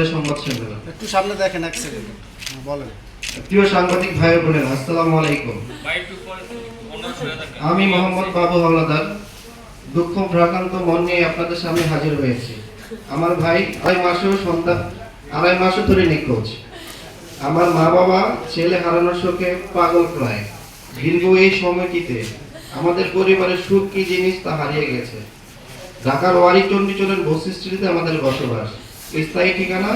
সংবাদ সম্মেলন একটু সামনে দেখেন এক সেকেন্ড বলেন। প্রিয় সাংবাদিক ভাই আসসালামু আলাইকুম। আমি মোহাম্মদ বাবু হাওলাদার। দুঃখ ভ্রাকান্ত মন নিয়ে আপনাদের সামনে হাজির হয়েছি। আমার ভাই আড়াই মাসেও সন্তান আড়াই মাসও ধরে নিখোঁজ। আমার মা বাবা ছেলে হারানোর শোকে পাগল প্রায়। দীর্ঘ এই সময়টিতে আমাদের পরিবারের সুখ কি জিনিস তা হারিয়ে গেছে। ঢাকার ওয়ারি চণ্ডীচলের বসিস্ট্রিতে আমাদের বসবাস। স্থায়ী ঠিকানা,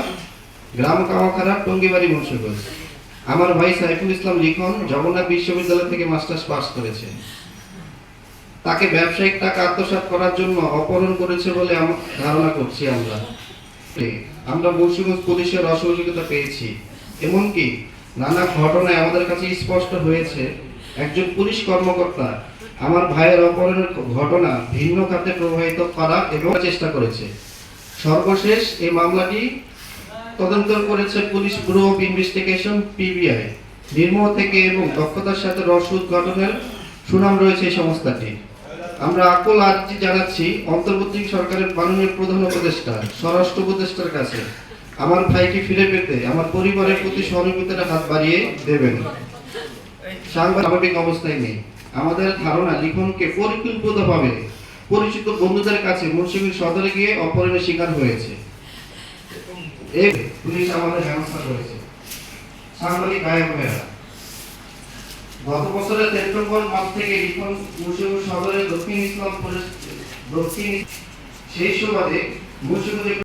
গ্রাম কামাখারা টঙ্গিবাড়ি মুন্সিগঞ্জ আমার ভাই সাইফুল ইসলাম লিখন জগন্নাথ বিশ্ববিদ্যালয় থেকে মাস্টার্স পাস করেছে। তাকে ব্যবসায়িক টাকা আত্মসাৎ করার জন্য অপহরণ করেছে বলে ধারণা করছি আমরা। আমরা মুন্সিগঞ্জ পুলিশের অসহযোগিতা পেয়েছি। এমনকি নানা ঘটনায় আমাদের কাছে স্পষ্ট হয়েছে, একজন পুলিশ কর্মকর্তা আমার ভাইয়ের অপহরণের ঘটনা ভিন্ন খাতে প্রবাহিত করা এবং চেষ্টা করেছে। সর্বশেষ এই মামলাটি তদন্ত করেছে police bureau of investigation PBI নির্মোহ থেকে এবং দক্ষতার সাথে রহস্য উদ্ঘাটনের সুনাম রয়েছে এই সংস্থাটি। আমরা আকল আর্জি জানাচ্ছি, অন্তর্বর্তী সরকারের মাননীয় প্রধান উপদেষ্টা, স্বরাষ্ট্র উপদেষ্টার কাছে আমার ভাইকে ফিরে পেতে, আমার পরিবারের প্রতি সহযোগিতার হাত বাড়িয়ে দেবেন। সাংবাদিক অবস্থায় নেই। আমাদের ধারণা লিখনকে পরিকল্পিতভাবে পরিচিত বন্ধুদের কাছে মুন্সিগঞ্জ সদরে গিয়ে অপহরণের শিকার হয়েছে। পুলিশ আমাদের ব্যবস্থা করেছে। সাংবাদিক গায়ক মেয়েরা গত বছরের সেপ্টেম্বর মাস থেকে লিখন মুন্সিগঞ্জ সদরের দক্ষিণ ইসলাম দক্ষিণ সেই সুবাদে মুন্সিগঞ্জে